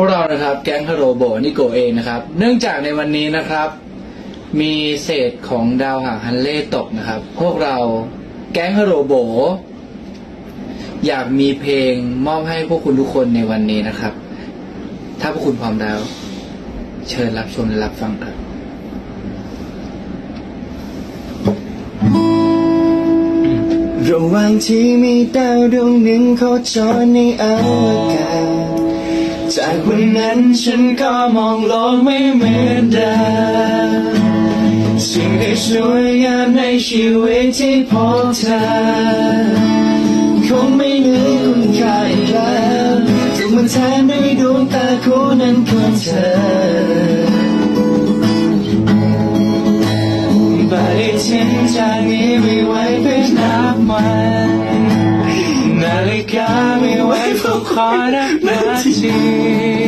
วกเรานะครับแก๊งฮาโรโบนิโกเองนะครับ เนื่องจากในวันนี้นะครับ มีเศษของดาวหางฮันเล่ตกนะครับ พวกเราแก๊งฮาโรโบ อยากมีเพลงมอบให้พวกคุณทุกคนในวันนี้นะครับ ถ้าพวกคุณพร้อมแล้ว เชิญรับชมและรับฟังครับระหว่างที่มีดาวดวงหนึ่งโคจรในอวกาศ จากวันนั้นฉันก็มองโลกไม่เหมือนเดิมสิ่งที่สวยงามในชีวิตที่พบเธอ คงไม่เหลืคุณค่าอีกแล้วถูกมันแทนด้วยดวงตาคู่นั้นของเธอ But it's in time, we wait, เป็นน้ mine. para latir.